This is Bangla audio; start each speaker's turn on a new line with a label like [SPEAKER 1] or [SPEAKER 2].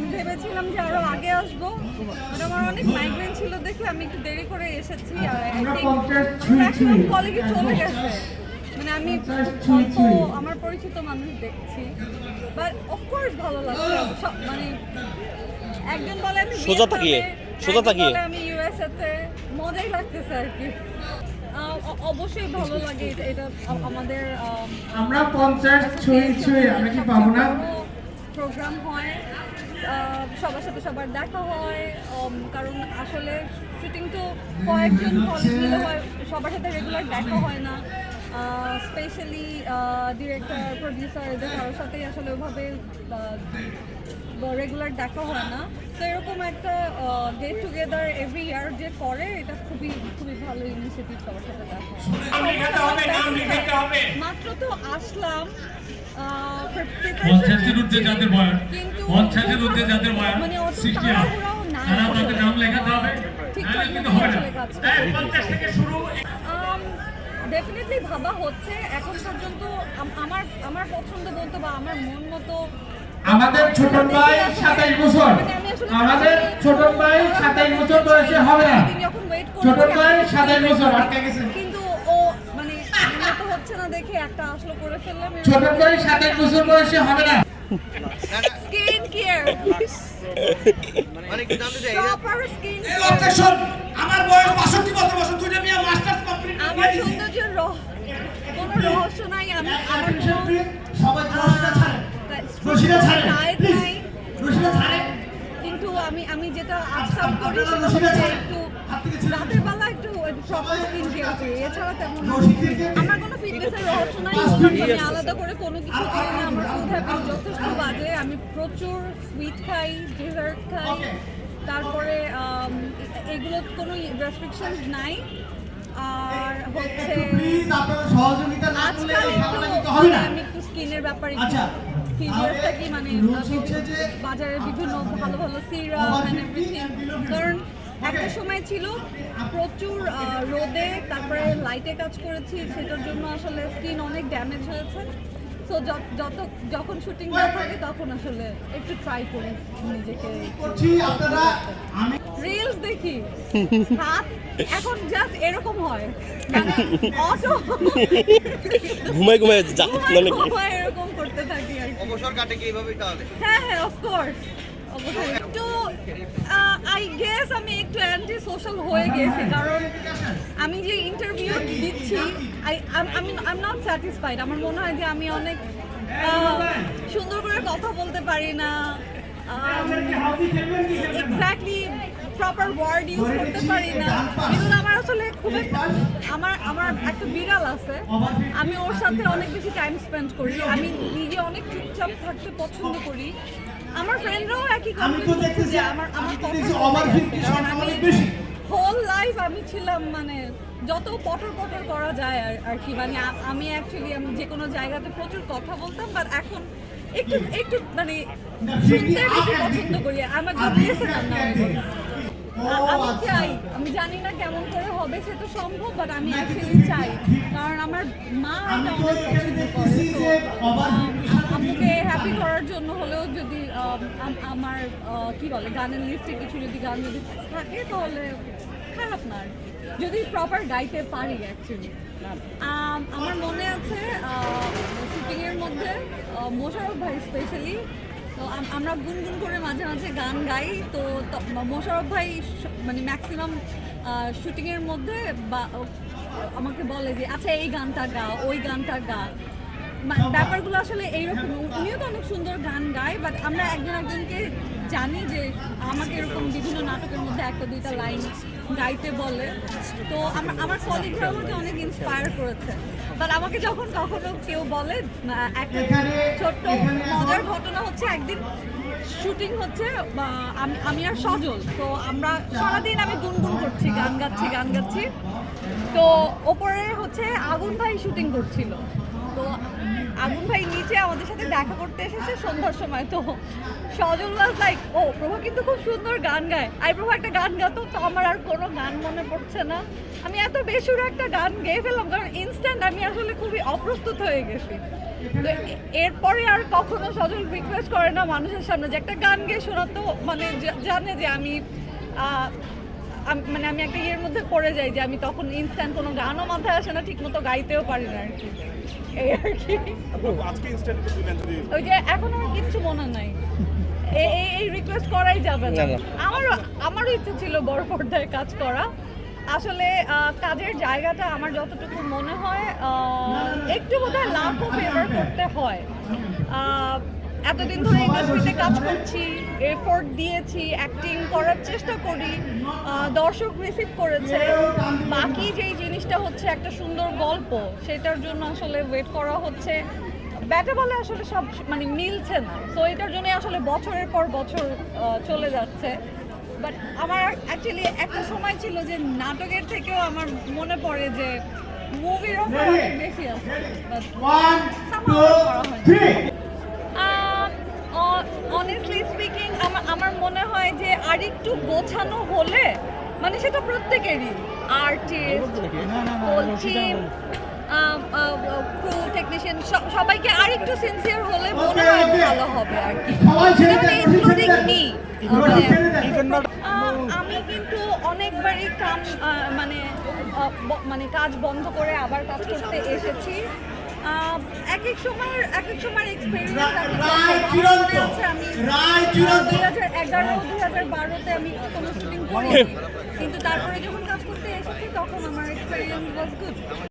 [SPEAKER 1] আমি ভেবেছিলাম যে আরও আগে আসব বাট আমার অনেক মাইগ্রেন ছিল দেখে আমি একটু দেরি করে এসেছি আর ম্যাক্সিমাম কলিগই চলে গেছে। মানে আমি অল্প আমার পরিচিত মানুষ দেখছি বাট অফকোর্স ভালো লাগছে। সব মানে একজন বলে আমি
[SPEAKER 2] সোজা তাকিয়ে, সোজা তাকিয়ে।
[SPEAKER 1] আমি ইউএসএ তে মজাই লাগতেছে আর কি। অবশ্যই ভালো লাগে এটা- এটা আমাদের
[SPEAKER 3] আমরা পঞ্চাশ ছুঁই ছুঁই আমরা কি পাবো না?
[SPEAKER 1] প্রোগ্রাম হয়। সবার সাথে সবার দেখা হয় কারণ আসলে শুটিং তো কয়েকজন মিলে হয়, সবার সাথে রেগুলার দেখা হয় না। স্পেশালি ডিরেক্টর প্রডিউসার এদের কারোর সাথেই আসলে ওইভাবে রেগুলার দেখা হয় না। তো এরকম একটা গেট টুগেদার এভরি ইয়ার যে করে এটা খুবই খুবই ভালো ইনিশিয়েটিভ সবার সাথে দেখা মাত্র তো আসলাম
[SPEAKER 4] পঞ্চাশের ঊর্ধ্বে যাদের বয়স
[SPEAKER 1] কিন্তু
[SPEAKER 4] পঞ্চাশের ঊর্ধ্বে যাদের বয়স
[SPEAKER 1] মানে অত
[SPEAKER 4] সিক্সটি
[SPEAKER 1] তাড়াহুড়াও নাই।
[SPEAKER 4] তারা তাদের নাম লেখাতে হবে কিন্তু হবে না।
[SPEAKER 1] কাজটা
[SPEAKER 4] থেকে শুরু।
[SPEAKER 1] ডেফিনেটলি ভাবা হচ্ছে এখন পর্যন্ত আমার আমার পছন্দ বলতে বা আমার মন মতো
[SPEAKER 3] আমাদের ছোট ভাই সাতাইশ বছর। আমাদের ছোট ভাই সাতাইশ বছর বয়সে হবে না। ছোট ভাই সাতাইশ বছর আটকে গেছে।
[SPEAKER 1] কিন্তু ও মানে মতো হচ্ছে না দেখে একটা আসলো করে ফেললাম
[SPEAKER 3] ছোট ভাই সাতাইশ বছর বয়সে হবে না।
[SPEAKER 5] মানে
[SPEAKER 6] আমার বয়স 62 বছর বছর দুইটা মিয়া মাস্টার্স কমপ্লিট
[SPEAKER 1] আমার সৌন্দর্যের রহ কোনো রহস্য নাই আমি আমার
[SPEAKER 6] সবাই রশিদা ছাড়েন রশিদা ছাড়েন প্লিজ রশিদা ছাড়েন
[SPEAKER 1] কিন্তু আমি আমি যেটা আজকাল করি সেটা একটু রাতের বেলা একটু প্রপার স্কিন কেয়ার এছাড়া তেমন আমার কোনো ফিটনেসের রহস্য নাই আমি আলাদা করে কোনো কিছু করি না আমার ফুড হ্যাবিট যথেষ্ট বাজে আমি প্রচুর সুইট খাই ডেজার্ট খাই তারপরে এগুলো কোনো রেস্ট্রিকশন নাই। আর হচ্ছে আজকাল একটু আমি একটু স্কিনের ব্যাপারে সিরিয়াস মানে বিভিন্ন ভালো ভালো serum
[SPEAKER 6] over
[SPEAKER 1] and
[SPEAKER 6] 50
[SPEAKER 1] everything
[SPEAKER 6] and below 50
[SPEAKER 1] কারণ একটা সময় ছিল প্রচুর আহ, রোদে তারপরে লাইটে কাজ করেছি সেটার জন্য আসলে স্কিন অনেক ড্যামেজ হয়েছে। তো যত যখন শুটিং না থাকে তখন আসলে একটু ট্রাই করি নিজেকে।
[SPEAKER 6] করছি আপনারা আমি
[SPEAKER 1] রিলস দেখি। হাত এখন জাস্ট এরকম হয়। মানে অটো
[SPEAKER 2] ঘুমাই ঘুমাই
[SPEAKER 1] এরকম করতে থাকি আর
[SPEAKER 5] অবসর কাটে কি এইভাবেই তাহলে?
[SPEAKER 1] হ্যাঁ হ্যাঁ অফকোর্স একটু আই গেস আমি একটু অ্যান্টি সোশ্যাল হয়ে গেছি, কারণ আমি যে ইন্টারভিউ দিচ্ছি আই আমি আই নট স্যাটিসফাইড আমার মনে হয় যে আমি অনেক সুন্দর করে কথা বলতে পারি না। এক্স্যাক্টলি প্রপার ওয়ার্ড ইউজ করতে পারি না। এগুলো আমার আসলে খুব আমার আমার একটা বিড়াল আছে। আমি ওর সাথে অনেক বেশি টাইম স্পেন্ড করি। আমি নিজে অনেক চুপচাপ থাকতে পছন্দ করি। আমার ফ্রেন্ডরাও একই
[SPEAKER 6] আমি তো দেখতেছি
[SPEAKER 1] আমার আমার
[SPEAKER 6] দেখছি overfit কি অনেক বেশি।
[SPEAKER 1] হোল লাইফ আমি ছিলাম মানে যত পটর পটর করা যায় আর আর কি মানে আমি অ্যাকচুয়ালি আমি যে কোনো জায়গাতে প্রচুর কথা বলতাম বাট এখন একটু একটু মানে শুনতে বেশি পছন্দ করি আমার যদি এসে না আমি চাই আমি জানি না কেমন করে হবে সেটা সম্ভব বাট আমি অ্যাকচুয়ালি চাই। কারণ আমার মা এটা অনেক পছন্দ করে আমাকে হ্যাপি করার জন্য হলেও যদি আম, আম- আমার কি বলে গানের লিস্টে কিছু যদি গান যদি থাকে তাহলে খারাপ না আর যদি প্রপার গাইতে পারি অ্যাকচুয়ালি আমার মনে আছে শুটিংয়ের মধ্যে মোশারফ ভাই স্পেশালি তো আমরা গুনগুন করে মাঝে মাঝে গান গাই। তো মোশারফ ভাই মানে ম্যাক্সিমাম শুটিংয়ের মধ্যে বা আমাকে বলে যে আচ্ছা এই গানটা গা, ওই গানটা গা। ব্যাপারগুলো আসলে এইরকম। উনিও তো অনেক সুন্দর গান গায় বাট আমরা একজন একজনকে জানি যে আমাকে এরকম বিভিন্ন নাটকের মধ্যে একটা, দুইটা লাইন গাইতে বলে। তো আমার আমার কলিগরা আমাকে অনেক ইন্সপায়ার করেছে। বাট আমাকে যখন কখনো কেউ বলে একটা ছোট্ট মজার ঘটনা হচ্ছে একদিন শুটিং হচ্ছে আমি- আমি আর সজল। তো আমরা সারাদিন আমি গুনগুন করছি গান গাচ্ছি গান গাচ্ছি। তো ওপরে হচ্ছে আগুন ভাই শুটিং করছিল। তো আগুন ভাই নিচে আমাদের সাথে দেখা করতে এসেছে সন্ধ্যার সময়, তো সজল ওয়াজ লাইক ও, প্রভা কিন্তু খুব সুন্দর গান গায়। আই প্রভা একটা গান গাতো তো আমার আর কোনো গান মনে পড়ছে না। আমি এত বেসুর একটা গান গেয়ে ফেললাম, কারণ ইনস্ট্যান্ট আমি আসলে খুবই অপ্রস্তুত হয়ে গেছি। তো এরপরে আর কখনো সজল রিকোয়েস্ট করে না মানুষের সামনে যে একটা গান গেয়ে শোনা তো মানে জানে যে আমি মানে আমি একটা ইয়ের মধ্যে পড়ে যাই যে আমি তখন ইনস্ট্যান্ট কোনো গানও মাথায় আসে না ঠিক মতো গাইতেও পারি না আর কি। এই আর কি। ওই যে এখন আমার কিচ্ছু মনে নাই। এ- এই এই রিকোয়েস্ট করাই যাবে না। আমারও আমারও ইচ্ছে ছিল বড় পর্দায় কাজ করা। আসলে কাজের জায়গাটা আমার যতটুকু মনে হয় একটু বোধহয় লাভও ফেভার করতে হয়। এতদিন ধরে ইন্ডাস্ট্রিতে কাজ করছি এফোর্ট দিয়েছি অ্যাক্টিং করার চেষ্টা করি দর্শক রিসিভ করেছে। বাকি যেই জিনিসটা হচ্ছে একটা সুন্দর গল্প সেটার জন্য আসলে ওয়েট করা হচ্ছে। ব্যাটে বলে আসলে সব মানে মিলছে না। তো এটার জন্য আসলে বছরের পর বছর চলে যাচ্ছে। বাট আমার অ্যাকচুয়ালি একটা সময় ছিল যে নাটকের থেকেও আমার মনে পড়ে যে মুভির অফার অনেক বেশি আছে। করা। অনেস্টলি স্পিকিং আমার মনে হয় যে আরেকটু গোছানো হলে মানে সেটা প্রত্যেকেরই artist whole team crew technician সবাইকে আরেকটু সিনসিয়ার হলে মনে হয় ভালো হবে আর কি। ইনক্লুডিং মি
[SPEAKER 3] দেন।
[SPEAKER 1] আমি কিন্তু অনেকবারই কাম মানে মানে কাজ বন্ধ করে আবার কাজ করতে এসেছি। এক এক সময় এক এক সময় এক্সপেরিয়েন্স আমি দু হাজার এগারো দুই হাজার বারোতে আমি কোনো শুটিং করিনি। কিন্তু তারপরে যখন কাজ করতে এসেছি তখন আমার এক্সপেরিয়েন্স ওয়াজ গুড